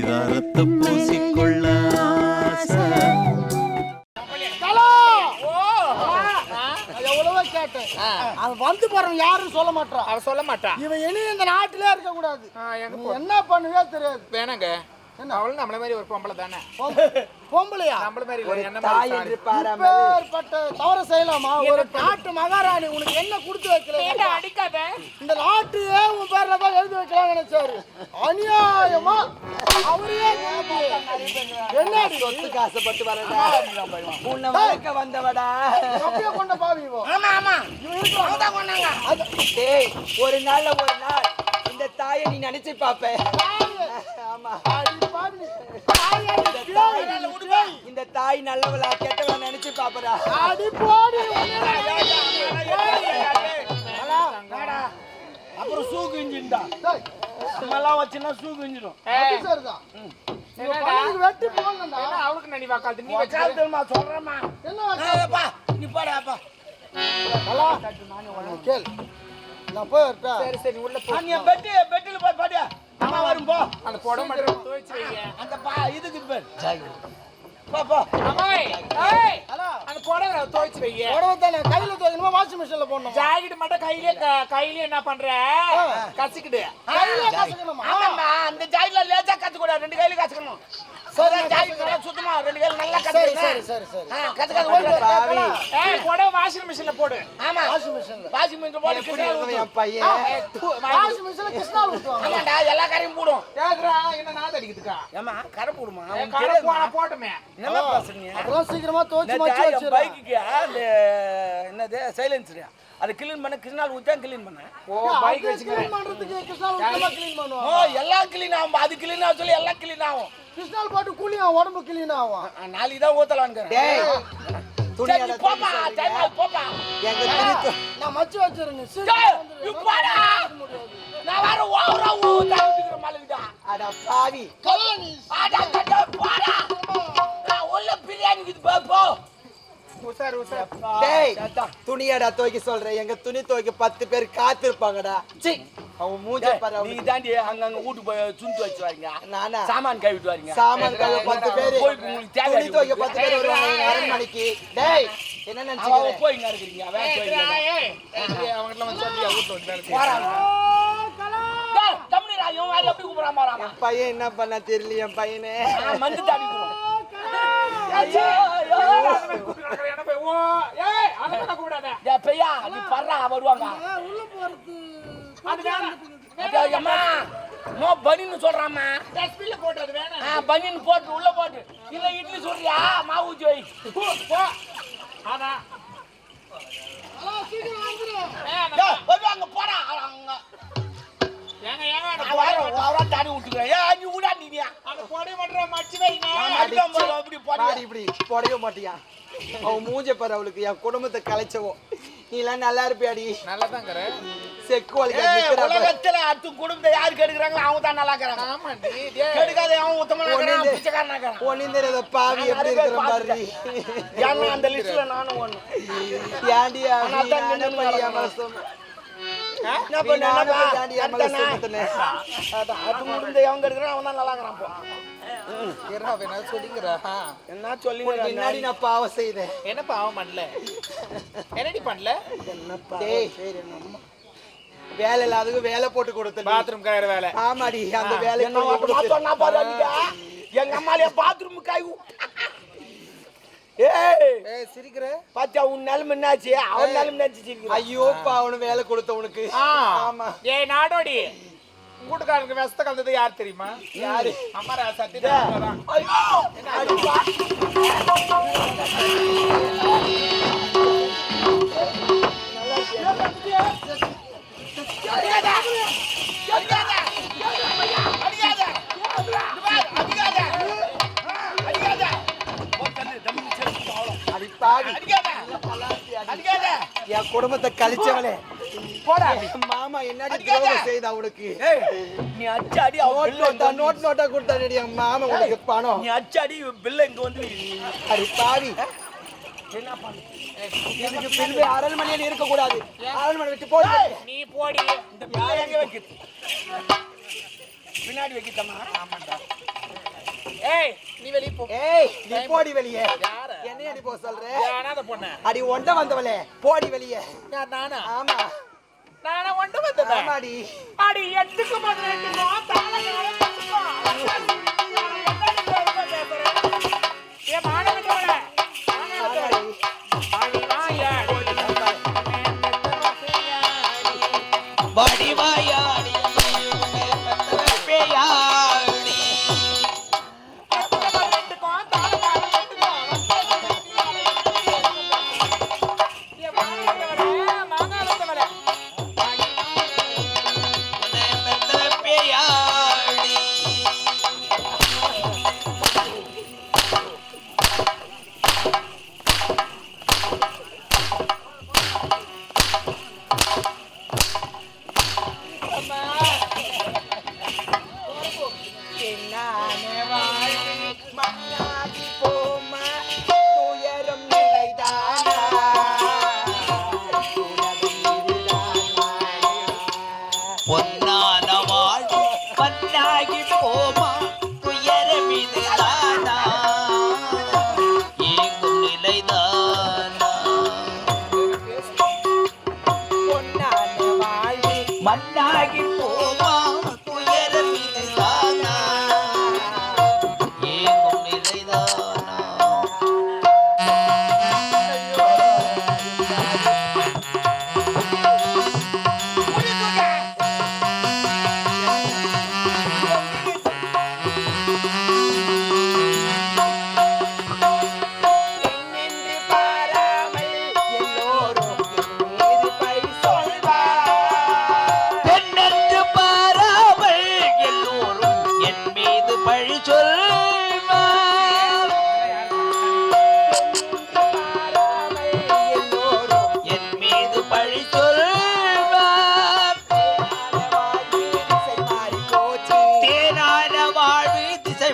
பரிதாரத்தை பூசிக்கொள்ள ஆசை. எவ்வளவோ கேட்டேன். அது வந்து பாருங்க யாரும் சொல்ல மாட்டான் அவ சொல்ல மாட்டா. இவன் இனி இந்த நாட்டிலே இருக்க கூடாது. என்ன பண்ணுவே தெரியாது. வேணாங்க. அவளும் நம்மள மாதிரி ஒரு பொம்பளை தானே. பொம்- பொம்பளையா? நம்மள மாதிரி என்ன மாதிரி சாரி. இப்பேற்பட்ட தவறு செய்யலாமா? ஒரு நாட்டு மகாராணி உனக்கு என்ன கொடுத்து வைக்கல அடிக்காத? இந்த நாட்டையே உன் பேர்ல தான் எழுதி வைக்கலாம்னு நினைச்சாரு. அநியாயமா? அவரையே என்னடி? சொத்துக்கு ஆசைப்பட்டு வரடா உன்னை வளர்க்க வந்தவடா. அப்படியே கொண்ட பாவி. ஆமா ஆமா. டேய் ஒரு நாள்ல ஒரு நாள் இந்த தாயை நீ நினைச்சு பாப்ப ஆமா அடி பாவி. தாயடி பேய், இந்த தாய் நல்லவளா கெட்டவளா நினைச்சு பாப்படா. அடி போடி. அப்புறம் சூக்கு இஞ்சின்டா டேய், நம்மலாம் வச்சுனா என்னடா? பையனுக்கு வெட்டி போங்கடா. என்ன அவளுக்கு நினைவா காத்து நீ வச்சா தெரியுமா? சொல்றேம்மா. என்ன வச்சா? நீ பாடாப்பா நல்லா? உனக்கு. கேளு. நான் போய்? சரி சரி உள்ள போ. நீ பெட்டு பெட்டில போய் பாடியா அம்மா வரும் போ. அந்த அந்த இதுக்கு பேர். துவைச்சு வைங்க புடவை தானே, கையில துவைக்கணுமா, washing machine ல போடணுமா? ஜாக்கெட் மட்டும் கையிலே கையிலே என்ன பண்ற? கசிக்கிடு கையில கசக்கணுமா? அந்த ஜாயில லேசா கத்துக்கூடாது ரெண்டு கையில கத்துக்கணும். சுத்தமா ரெண்டு கையில நல்லா சரி, சரி, கத்துக்கணும் சரி. கத்துக்காது வாஷிங் மிஷின்ல போடு ஆமா. Washing machine ல. வாஷிங் மிஷின் போட்டு கிருஷ்ணா ஊத்து. ஆ, washing machine ல கிருஷ்ணாவில் ஊத்துவாங்க. எல்லா காரையும் போடும். கேக்குறா என்ன நாத அடிக்குதுக்கா? ஏமா கரை போடுமா? கடை போன போட்டுமே. என்ன பேசுறீங்க? அதெல்லாம் சீக்கிரமா என். பைக்குக்கு அந்த என்னது சைலன்சர் அதை கிளீன் பண்ண. கிருஷ்ணால் ஊற்றி தான் கிளீன் பண்ணேன் ஓ பைக் clean பண்றதுக்கு கிருஷ்ணாவில் ஊத்தாம clean ஓ பண்ணுவான். எல்லாம் கிளீன் ஆகும். அது கிளீன் ஆகும் சொல்லி எல்லாம் கிளீன் ஆகும். கிருஷ்ணாவில் போட்டு கூலி அவன் உடம்பு clean ஆகும். நாளைக்கு தான் ஊத்தலான்னு சரி நீ போப்பா டைம் போப்பா. நான் மச்சு வச்சிருக்கேன். நீ டேய், நீ. போடா. நான் வேற ஓவரா மாதிரிடா அட பாவி. ஆடா கட்ட டேய் துணியடா துவைக்க சொல்றேன். எங்க துணி துவைக்க பத்து பேர் காத்திருப்பாங்கடா. சீ. அவன் மூஞ்ச பாரு நீ. தாண்டி அங்கங்க வீட்டு போய் சுண்டு வச்சு வரீங்க. நானா? சாமான் கழுவிட்டு வரீங்க. சாமான் கழுவ பத்து பேரு. துணி துவைக்க பத்து பேர் வருவாங்க அரண்மனைக்கு. டேய் என்ன போய் இங்க அவன் போய் வந்து வீட்டுல வந்து. போறாங்க பையன் என்ன பண்ண தெரியல என் பையனே. நான் மந்து ஐயோ. ஐயோ அந்த மாதிரி கூப்பிட்டு நடக்கிற என்ன போய், ஓ, ஏய், அந்த மாதிரி கூப்பிடாத. டேய் பையா நீ பர்றா வருவாங்க உள்ள போறது. அது வேணாம். டேய் அம்மா நோ பனின்னு சொல்றாம்மா டஸ்ட்பின்ல போட்டு அது வேணாம். ஆ பனின்னு போட்டு உள்ள போட்டு இல்ல இட்லி சொல்றியா மாவு வை போ, போ. அதான். ஹலோ, சீக்கிரம் வந்துரு. ஏய், அந்த- டேய் வருவாங்க போடா அங்க ஏங்க, தாடி விட்டுக்கிறேன் நீ விடா அந்த மட்டும் மடிச்சு வைங்க. அடிக்காம போடு, அப்படி போடு. பாடி இப்படி போடவே மாட்டியா அவன் மூஞ்ச பாரு அவளுக்கு என் குடும்பத்தை கலைச்சவோ நீ எல்லாம் நல்லா இருப்பியாடி. செக்கு. உலகத்துல அடுத்து குடும்பத்தை யாரு கெடுக்குறாங்களோ அவங்க தான் நல்லா இருக்கிறாங்க டேய். கெடுக்காத அவன் உத்தமனா தெரியாத பாவி எப்படி இருக்கிற பாரு. ஏன்னா அந்த லிஸ்ட்ல நானும் ஒண்ணு ஏன்டி நானே. என்ன பண்ண? அது முடிந்த அவங்க அவன் தான் நல்லா இருக்கிறான் சொல்லிங்கிறா? என்ன சொல்லி நான் பாவம் செய்தேன். என்ன பாவம் பண்ணல? என்னடி பண்ணல? டேய். வேலை இல்லாததுக்கு வேலை போட்டு கொடுத்த பாத்ரூம் கயிறு வேலை. ஆமாடி அந்த வேலை சொன்னா பாரு. எங்க அம்மாலே பாத்ரூம் கை ஏய் சிரிக்கிற பாத்தியா உன் நிலைமை என்னாச்சு அவன் நிலைமை என்னாச்சு ஐயோ பாவனு வேலை கொடுத்த உனக்கு ஆ. ஆமா ஏய் நாடோடி கூட்டுக்காரனுக்கு விஷத்தை கலந்தது யார் தெரியுமா யாரு அம்மாரா சத்தி ஐயோ என் குடும்பத்தை கழிச்சவளே. போடா. மாமா என்னடி செய்த ஏய், நீ அச்சு அடி அவன் நோட் நோட் நோட்டா கொடுத்தாடி என் மாமா உனக்கு பணம். நீ அச்சு அடி பில்லை இங்க வந்து அடி பாவி. என்ன பண்ணு? இதுக்கு பின்பு அரண்மனையில் இருக்க கூடாது அரண்மனை விட்டு போடு. நீ போடி. இந்த பின்னாடி வைக்கிட்டமா? ஏய் நீ வெளிய போ. ஏய் நீ போடி வெளியே. யாரு? என்னைய நீ போ சொல்ற? ஏன் அனாதை பொண்ணு? அடி ஒண்ட வந்தவளே. போடி வெளியே. நானா ஆமா. நானா ஒன்று வந்தேன் ஆமாடி. அடி எட்டுக்கு பதினெட்டுக்கும்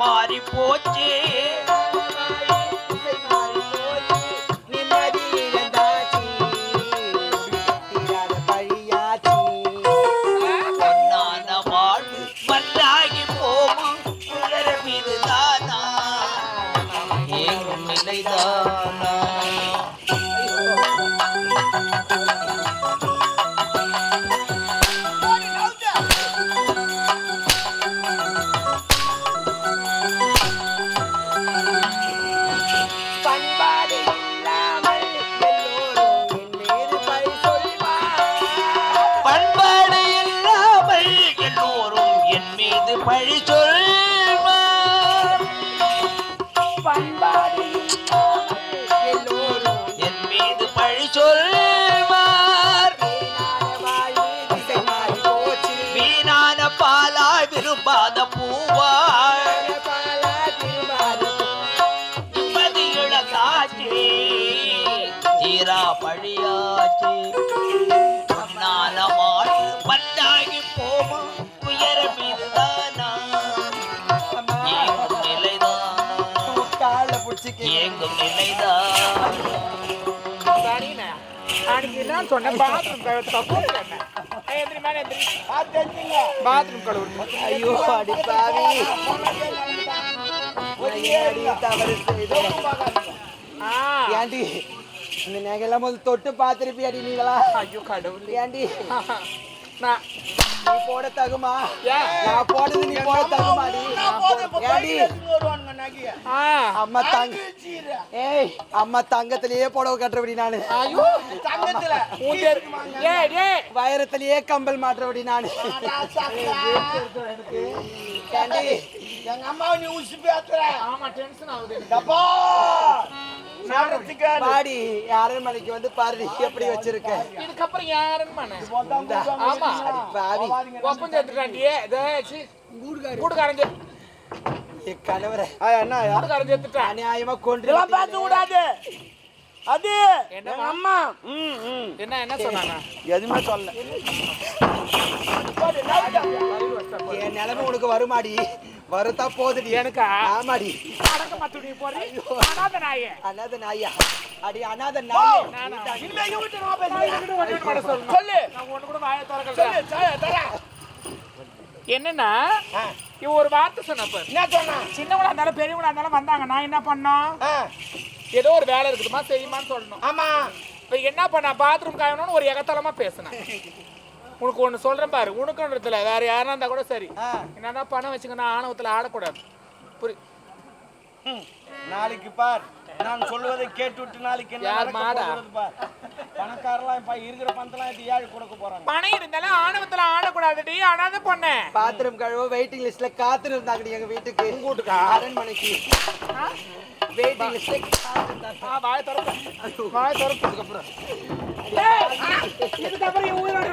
மாறி போச்சு. என்ன சொன்னேன். பாத்ரூம் தப்பு எந்திரி மேலே எந்திரி. பாத்ரூம் கழுவு ஐயோ அடி பாவி. தவறு ஏண்டி இந்த நகையெல்லாம் தொட்டு பார்த்திருப்பியா அடி நீங்களா? ஐயோ கடவுளே. ஏண்டி? நான் நீ போட தகுமா நான் போடுறது நீ போட தகுமாடி அம்மா தங்க ஏய் அம்மா தங்கத்திலேயே புடவை கட்டுறபடி நானு வைரத்திலேயே கம்பல் மாட்டுறபடி நானு எங்க அம்மாவை நீ உசு பேத்துற ஆமா டென்ஷன் ஆகுது பாடி அரண்மனைக்கு வந்து பாரு எப்படி வச்சிருக்க? இதுக்கப்புறம் யாருன்னு மன இந்தா. ஆமா. பாவி. ஒப்பம் சேர்த்துட்டாண்டியே கணவரை. என்ன? கூடுகாரன் செத்துட்டா அநியாயமா கொண்டு பேச கூடாது. அது என்ன அம்மா. ம் ம். என்ன என்ன சொன்னாங்க? எதுவுமே சொல்ல என் நிலைமை உனக்கு வருமாடி. வருத்தா போகுதுடி எனக்கா? ஆமாடி. அடக்க மாத்துடி போறீ. அனாத நாயே. அனாத நாயா? அடி அனாத நாயே? இனிமே எங்க வீட்டு நான் இதுக்கிட்ட ஒண்ணு கூட சொல்லணும். சொல்லு. நான் ஒண்ணு கூட வாயை திறக்கல. சொல்லு, சொல்லு, தர. என்னன்னா இவ ஒரு வார்த்தை சொன்னப்ப என்ன சொன்னா? சின்னவங்களா இருந்தாலும் பெரியவங்களா இருந்தாலும் வந்தாங்க. நான் என்ன பண்ணோம் ஏதோ ஒரு வேலை இருக்குதுமா செய்யுமான்னு சொல்லணும். ஆமா. இப்ப என்ன பண்ண? பாத்ரூம் காயணும்னு ஒரு எகத்தலமா பேசினேன் உனக்கு ஒண்ணு சொல்றேன் பாரு. உனக்குன்றதுல வேற யாரா இருந்தா கூட சரி. ஆ, என்னன்னா பணம் வச்சுக்கணும் ஆணவத்துல ஆடக்கூடாது. புரி ம். நாளைக்கு பார். நான் சொல்வதை கேட்டுவிட்டு நாளைக்கு என்ன யார் மாடா? பார். பணக்காரலாம் இப்ப இருக்கிற பணத்தெல்லாம் எடுத்து ஏழு கொடுக்க போறாங்க. பணம் இருந்தாலும் ஆணவத்துல ஆடக்கூடாதுடி ஆனாத பொண்ணேன் பாத்ரூம் கழுவ வெயிட்டிங் லிஸ்ட்ல காத்து இருந்தாங்கடி எங்க வீட்டுக்கு. வீட்டுக்கா? அரண்மனைக்கு. வெயிட்டிங் லிஸ்ட்ல ஆ, வாய் திறப்பு. வாய் திறப்பதுக்கு அப்புறம் இதுக்கப்புறம் இவன் உயிரோட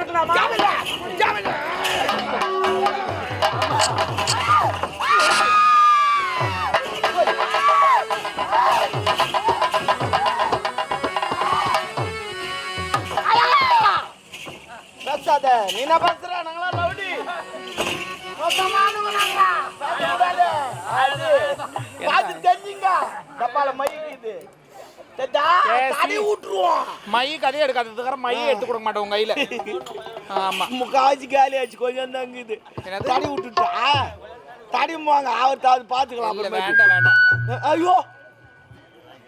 தடி. விட்டுருவோம் மை கதையை எடுக்காததுக்கார மையை எடுத்து கொடுக்க மாட்டேன் உங்க கையில. ஆமா. காலி ஆச்சு கொஞ்சம்? தடி விட்டுட்டா தடி வாங்க அவர் தாவது அப்புறமேட்டு. வேண்டாம் வேண்டாம். ஐயோ!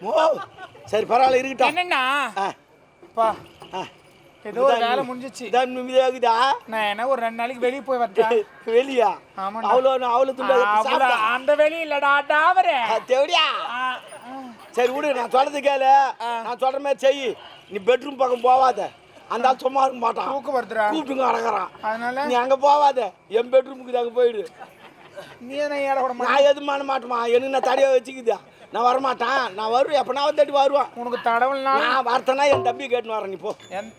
ஓ சரி பரவாயில்ல இருக்கட்டும். என்னன்னா ஆ, பா. ஏதோ ஒரு வேலை முடிஞ்சிச்சு. இதான் நிம்மதியாகுதா நான் என்ன ஒரு ரெண்டு நாளைக்கு வெளியே போய் வெளியா? ஆமாண்டா. அவ்வளோ அவ்வளோ துண்டு அந்த வெளி இல்லடா டாவரே தேவடியா? சரி விடு நான் சொல்றது கேளு. நான் சொல்ற மாதிரி செய். நீ பெட்ரூம் பக்கம் போவாத. அந்த ஆள் சும்மா இருக்க மாட்டான். தூக்கு வருதுடா கூப்பிட்டுங்க அடங்குறான். அதனால? நீ அங்க போவாத. என் பெட்ரூமுக்கு அங்க போயிடு. நீ என்ன ஏட விட நான் எதுவும் பண்ண மாட்டேமா எனக்கு நான் தடியா வச்சுக்குதா. நான் வரமாட்டேன். நான் வருவேன். எப்போ நான் தட்டி வருவேன். உனக்கு தடவல்னால நான் வரத்தனா என் தம்பி கேட்டுன்னு வரேன். நீ போ. என்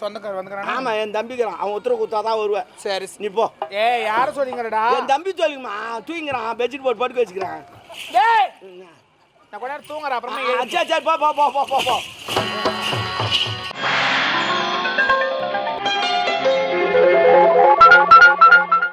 சொந்தக்கார வந்துக்கிறானா? ஆமா என் தம்பிக்கிறான். அவன் உத்தரவு குத்தாதான் வருவேன். சரி நீ போ. ஏய் யார சொல்றீங்கடா? என் தம்பி சொல்லுங்கம்மா தூங்கிக்கிறான். பெட்ஷீட் போட்டு படுக்க வச்சுக்கிறான். டேய்! நான் கொஞ்ச நேரம் தூங்குறேன் அப்புறமா சரி சரி போ போ போ போ போ.